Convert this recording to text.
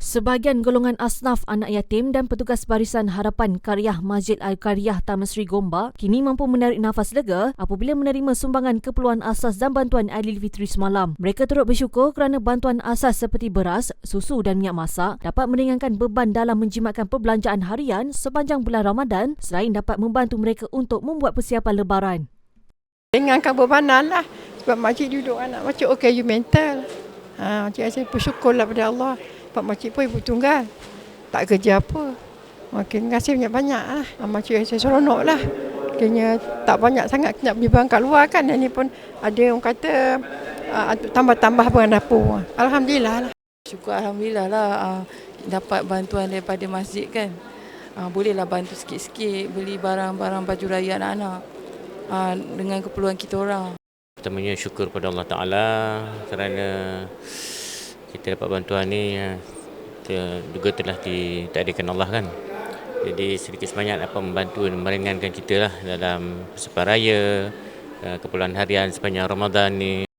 Sebahagian golongan asnaf anak yatim dan petugas barisan harapan Karyah Masjid Al-Karyah Taman Sri Gombak kini mampu menarik nafas lega apabila menerima sumbangan keperluan asas dan bantuan Aidilfitri semalam. Mereka turut bersyukur kerana bantuan asas seperti beras, susu dan minyak masak dapat meringankan beban dalam menjimatkan perbelanjaan harian sepanjang bulan Ramadan selain dapat membantu mereka untuk membuat persiapan lebaran. Ringankan bebanan lah. Sebab makcik duduk anak makcik OKU mental. Ha, makcik rasa bersyukurlah pada Allah. Sebab makcik pun ibu tunggal. Tak kerja apa. Makin kasih banyak-banyak lah. Ha, makcik rasa seronok lah. Kayaknya tak banyak sangat nak beli barang kat luar kan. Yang ni pun ada orang kata uh, tambah-tambah barang dapur. Alhamdulillah lah. Syukur Alhamdulillah lah uh, dapat bantuan daripada masjid kan. Uh, bolehlah bantu sikit-sikit beli barang-barang baju raya anak-anak uh, dengan keperluan kita orang. Pertamanya syukur pada Allah Ta'ala kerana kita dapat bantuan ni uh, kita juga telah ditakdirkan Allah kan. Jadi sedikit sebanyak dapat membantu dan meringankan kita lah dalam sepanjang raya, uh, keperluan harian sepanjang Ramadan ni.